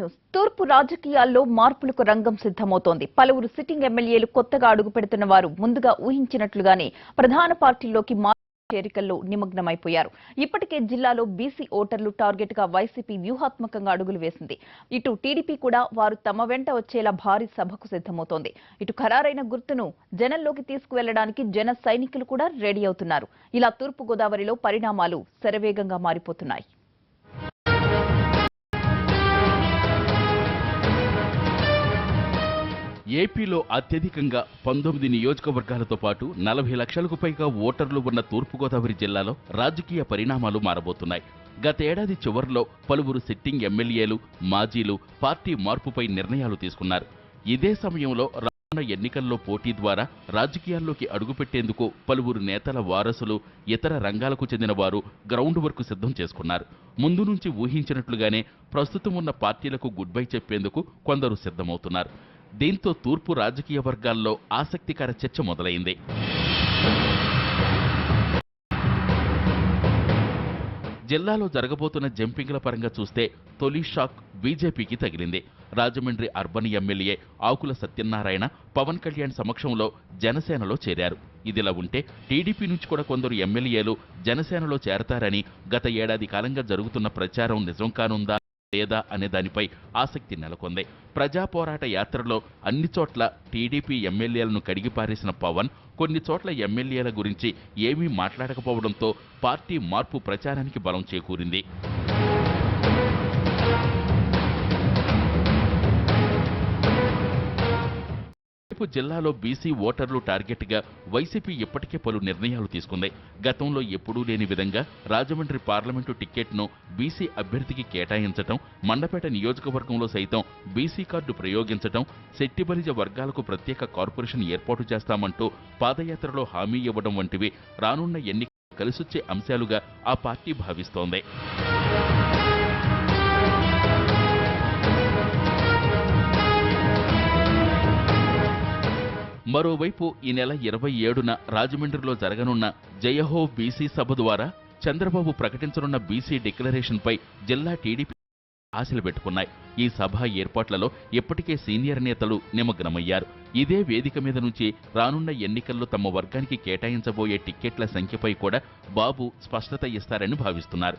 News. తూర్పు రాజకీయాల్లో మార్పులకు రంగం సిద్ధమవుతోంది. పలువురు సిట్టింగ్ ఎమ్మెల్యేలు కొత్తగా అడుగు పెడుతున్న వారు ముందుగా ఊహించినట్లుగానే ప్రధాన పార్టీల్లోకి మార్పు చేరికల్లో నిమగ్నమైపోయారు. ఇప్పటికే జిల్లాలో బీసీ ఓటర్లు టార్గెట్గా వైసీపీ వ్యూహాత్మకంగా అడుగులు వేసింది. ఇటు టీడీపీ కూడా వారు తమ వెంట వచ్చేలా భారీ సభకు సిద్ధమవుతోంది. ఇటు ఖరారైన గుర్తును జనంలోకి తీసుకువెళ్ళడానికి జన సైనికులు కూడా రెడీ అవుతున్నారు. ఇలా తూర్పు గోదావరిలో పరిణామాలు శరవేగంగా మారిపోతున్నాయి. ఏపీలో అత్యధికంగా పంతొమ్మిది నియోజకవర్గాలతో పాటు నలభై లక్షలకు పైగా ఓటర్లు ఉన్న తూర్పుగోదావరి జిల్లాలో రాజకీయ పరిణామాలు మారబోతున్నాయి. గతేడాది చివరిలో పలువురు సిట్టింగ్ ఎమ్మెల్యేలు మాజీలు పార్టీ మార్పుపై నిర్ణయాలు తీసుకున్నారు. ఇదే సమయంలో రానున్న ఎన్నికల్లో పోటీ ద్వారా రాజకీయాల్లోకి అడుగుపెట్టేందుకు పలువురు నేతల వారసులు ఇతర రంగాలకు చెందిన వారు గ్రౌండ్ వర్క్ సిద్ధం చేసుకున్నారు. ముందు నుంచి ఊహించినట్లుగానే ప్రస్తుతం ఉన్న పార్టీలకు గుడ్ బై చెప్పేందుకు కొందరు సిద్ధమవుతున్నారు. దీంతో తూర్పు రాజకీయ వర్గాల్లో ఆసక్తికర చర్చ మొదలైంది. జిల్లాలో జరగబోతున్న జంపింగ్ల పరంగా చూస్తే తొలి షాక్ బీజేపీకి తగిలింది. రాజమండ్రి అర్బన్ ఎమ్మెల్యే ఆకుల సత్యనారాయణ పవన్ కళ్యాణ్ సమక్షంలో జనసేనలో చేరారు. ఇదిలా ఉంటే టీడీపీ నుంచి కూడా కొందరు ఎమ్మెల్యేలు జనసేనలో చేరతారని గత ఏడాది కాలంగా జరుగుతున్న ప్రచారం నిజం కానుందా? లేదా అనే దానిపై ఆసక్తి నెలకొంది. ప్రజా పోరాట యాత్రలో అన్ని చోట్ల టీడీపీ ఎమ్మెల్యేలను కడిగిపారేసిన పవన్ కొన్ని చోట్ల ఎమ్మెల్యేల గురించి ఏమీ మాట్లాడకపోవడంతో పార్టీ మార్పు ప్రచారానికి బలం చేకూరింది. మరోవైపు జిల్లాలో బీసీ ఓటర్లు టార్గెట్గా వైసీపీ ఇప్పటికే పలు నిర్ణయాలు తీసుకుంది. గతంలో ఎప్పుడూ లేని విధంగా రాజమండ్రి పార్లమెంటు టిక్కెట్ను బీసీ అభ్యర్థికి కేటాయించటం మండపేట నియోజకవర్గంలో సైతం బీసీ కార్డు ప్రయోగించటం శెట్టిబలిజ వర్గాలకు ప్రత్యేక కార్పొరేషన్ ఏర్పాటు చేస్తామంటూ పాదయాత్రలో హామీ ఇవ్వడం వంటివి రానున్న ఎన్నిక కలిసొచ్చే అంశాలుగా ఆ పార్టీ భావిస్తోంది. మరోవైపు ఈ నెల ఇరవై ఏడున రాజమండ్రిలో జరగనున్న జయహో బీసీ సభ ద్వారా చంద్రబాబు ప్రకటించనున్న బీసీ డిక్లరేషన్పై జిల్లా టీడీపీ ఆశలు పెట్టుకున్నాయి. ఈ సభ ఏర్పాట్లలో ఇప్పటికే సీనియర్ నేతలు నిమగ్నమయ్యారు. ఇదే వేదిక మీద నుంచి రానున్న ఎన్నికల్లో తమ వర్గానికి కేటాయించబోయే టిక్కెట్ల సంఖ్యపై కూడా బాబు స్పష్టత ఇస్తారని భావిస్తున్నారు.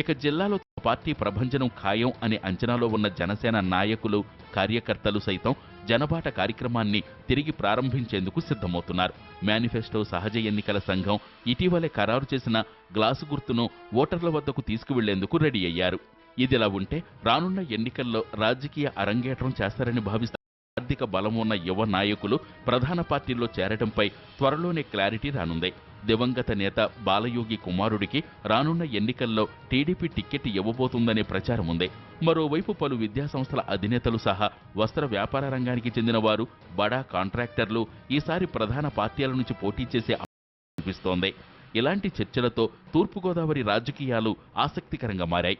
ఇక జిల్లాలో పార్టీ ప్రభంజనం ఖాయం అనే అంచనాలో ఉన్న జనసేన నాయకులు కార్యకర్తలు సైతం జనబాట కార్యక్రమాన్ని తిరిగి ప్రారంభించేందుకు సిద్ధమవుతున్నారు. మేనిఫెస్టో సహజ ఎన్నికల సంఘం ఇటీవలే ఖరారు చేసిన గ్లాసు గుర్తును ఓటర్ల వద్దకు తీసుకువెళ్ళేందుకు రెడీ అయ్యారు. ఇదిలా ఉంటే రానున్న ఎన్నికల్లో రాజకీయ అరంగేట్రం చేస్తారని భావిస్తారు ఆర్థిక బలం ఉన్న యువ నాయకులు ప్రధాన పార్టీల్లో చేరడంపై త్వరలోనే క్లారిటీ రానుంది. దివంగత నేత బాలయోగి కుమారుడికి రానున్న ఎన్నికల్లో టీడీపీ టిక్కెట్ ఇవ్వబోతుందనే ప్రచారం ఉంది. మరోవైపు పలు విద్యాసంస్థల అధినేతలు సహా వస్త్ర వ్యాపార రంగానికి చెందిన వారు బడా కాంట్రాక్టర్లు ఈసారి ప్రధాన పార్టీల నుంచి పోటీ చేసే అవకాశం కనిపిస్తోంది. ఇలాంటి చర్చలతో తూర్పుగోదావరి రాజకీయాలు ఆసక్తికరంగా మారాయి.